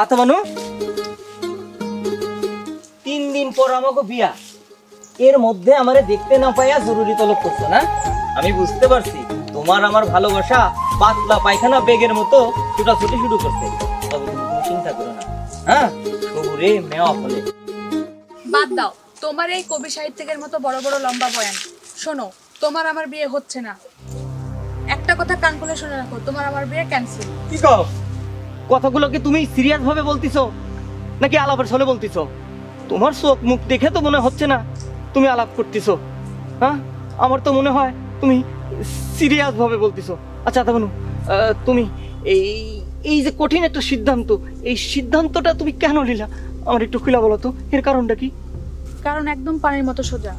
আচ্ছা মানু। তিন দিন পর আমাকে বিয়া। এর মধ্যে আমারে দেখতে না পাইয়া জরুরি তলব করছ না? আমি বুঝতে পারছি তোমার আমার ভালোবাসা পাতলা পায়খানা বেগের মতো ছুটাছুটি শুরু করছে। তবে তুমি কোনো চিন্তা করো না। হ্যাঁ? সবুরে মেওয়া ফলে। বাদ দাও তোমার এই কবি সাহিত্যিকের মতো বড় বড় লম্বা বয়ান। শোনো তোমার আমার বিয়ে হচ্ছে না। একটা কথা কান খুলে শুনে রাখো তোমার আমার বিয়ে ক্যান্সেল কি কও? কথাগুলো কি তুমি সিরিয়াস ভাবে বলতিছো? নাকি আলাপের ছলে বলতিছো? তোমার চোখ মুখ দেখে তো মনে হচ্ছে না তুমি আলাপ করতেছো। হ্যাঁ? আমার তো মনে হয় তুমি সিরিয়াস ভাবে বলতিছো। আচ্ছা তাবানু তুমি এই এই যে কঠিন একটা সিদ্ধান্ত, এই সিদ্ধান্তটা তুমি কেন নিলা? আমার একটু খুলা বলো তো, এর কারণটা কি? কারণ একদম পানির মতো সোজা।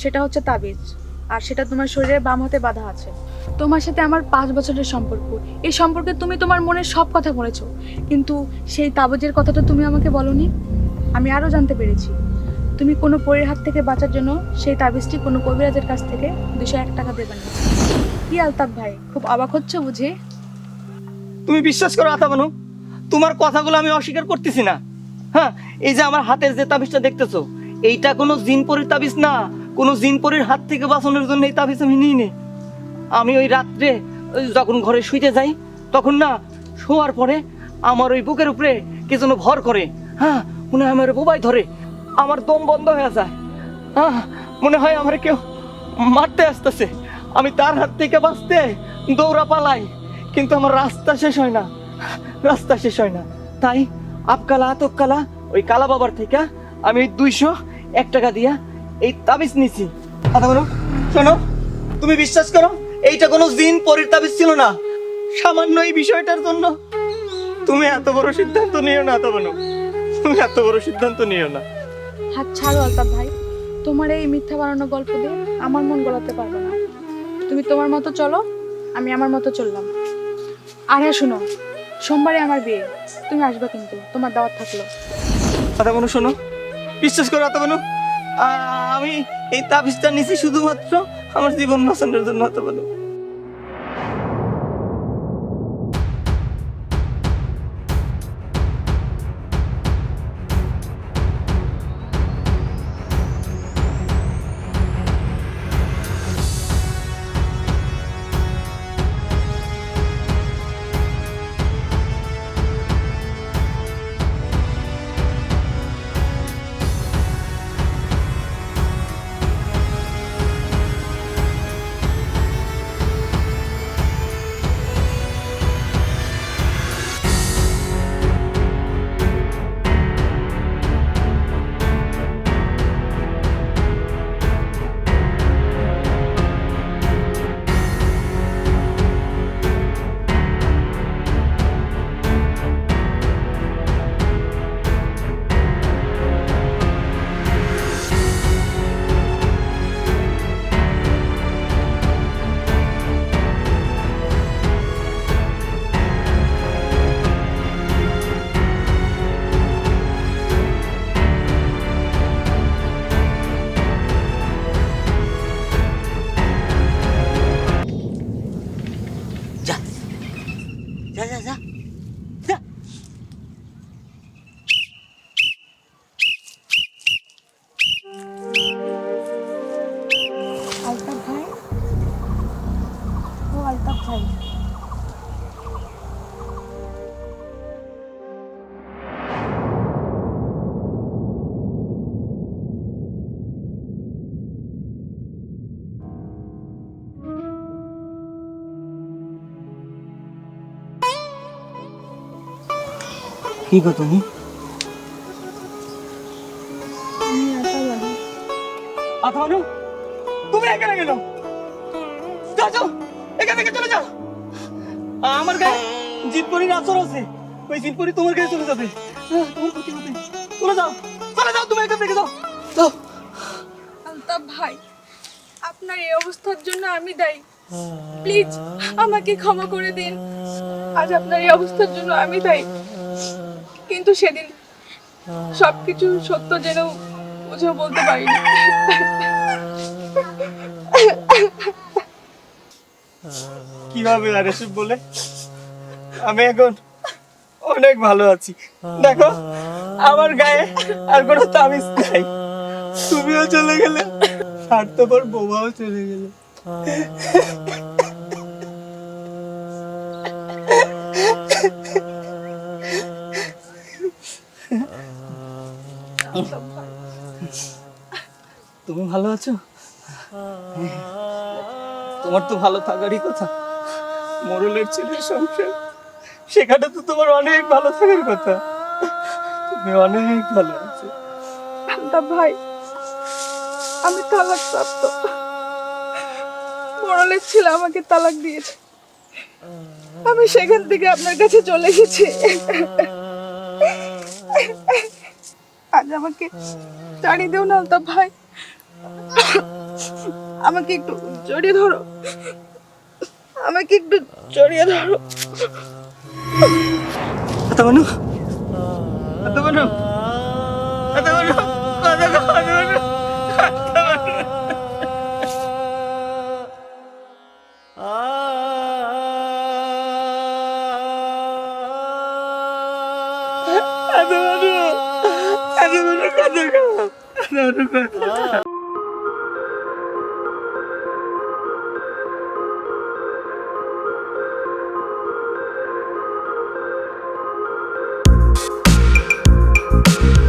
সেটা হচ্ছে তাবিজ। আর সেটা তোমার শরীরের বাম হাতে বাঁধা আছে। তোমার সাথে আমার পাঁচ বছরের সম্পর্ক। এই সম্পর্কে তুমি তোমার মনের সব কথা বলেছ। কিন্তু সেই তাবিজের কথাটা তুমি আমাকে বলনি? আমি আরও জানতে পেরেছি। তুমি কোনো পরের হাত থেকে বাঁচার জন্য সেই তাবিজটি কোনো কবিরাজের কাছ থেকে দুশো এক টাকা দেবেন কি আলতাফ ভাই, খুব অবাক হচ্ছে বুঝি? তুমি বিশ্বাস করো আতা আতাবানু তোমার কথাগুলো আমি অস্বীকার করতেছি না। হ্যাঁ এই যে আমার হাতের যে তাবিজটা দেখতেছো, এইটা কোনো জিনপরির তাবিজ না। কোনো জিনপরির হাত থেকে বাঁচানোর জন্য এই তাবিজ আমি নিই নি। আমি ওই রাত্রে যখন ঘরে শুইতে যাই, তখন না, শোয়ার পরে আমার ওই বুকের উপরে কে যেন ভর করে। হ্যাঁ মনে হয় আমার বোবাই ধরে। আমার দম বন্ধ হয়ে যায়। হ্যাঁ মনে হয় আমার কেউ মারতে আসতেছে। আমি তার হাত থেকে বাঁচতে দৌড়া পালাই। কিন্তু আমার রাস্তা শেষ হয় না। রাস্তা শেষ হয় না। তাই আপকালা আতকালা ওই কালা বাবার থেকে আমি ওই দুইশো এক টাকা দিয়া এই তাবিজ নিছি। কথা বলো। শোনো, তুমি বিশ্বাস করো? এইটা কোনো জিন পরির তাবিজ ছিল না। সামান্য এই বিষয়টার জন্য। তুমি এত বড় সিদ্ধান্ত নিও না এত বলো তুমি এত বড় সিদ্ধান্ত নিও না। হাত ছাড়ো আলতাফ ভাই। তোমার এই মিথ্যা বানানো গল্প দিয়ে আমার মন গলাতে পারবে না। তুমি তোমার মতো চলো আমি আমার মতো চললাম। আর হ্যাঁ শোনো। সোমবারে আমার বিয়ে। তুমি আসবে কিন্তু তোমার দাওয়াত থাকল। কথা বলো শোনো। বিশ্বাস করো এত বলো আমি এই তাবিজটা নিছি শুধুমাত্র আমার জীবন বাঁচানোর জন্য হতে বলো ও আলতাফ ভাই কি গো তুমি আমি একা লাগে আথানু তুমি এখানে কেন আমার গায়ে জিতপুরির আচর আছে। ওই জিতপুরি তোমার গায়ে চলে যাবে। তোমার ক্ষতি হবে। চলে যাও। চলে যাও তুমি এখান থেকে যাও। যাও। আলতাফ ভাই আপনার এই অবস্থার জন্য আমি দায়ী। প্লিজ আমাকে ক্ষমা করে দিন। আজ আপনার এই অবস্থার জন্য আমি দায়ী। কিন্তু সেদিন সবকিছু সত্য যেন বুঝেও বলতে পারিনি। কীভাবে আর এসব বলে? আমি এখন অনেক ভালো আছি। দেখো, আমার গায়ে আর কোনো তাবিজ নাই। তুমিও চলে গেলে, স্বার্থপর বৌমাও চলে গেলে। তুমি ভালো আছো? তোমার তো ভালো থাকারই কথা। মোরলের ছেলের সংসার, সেখানে তো তোমার অনেক ভালো থাকার কথা। তুমি অনেক ভালো আছো। আলতাফ ভাই, আমি তালাক প্রাপ্ত মরলের ছেলে আমাকে তালাক দিয়েছে। আমি সেখান থেকে আপনার কাছে চলে এসেছি। আজ আমাকে জানিয়ে দেও না ভাই। আমাকে একটু জড়িয়ে ধরো। আমাকে একটু জড়িয়ে ধরো। কথা মানু কথা মানু কথা মানু কথা কথা মানু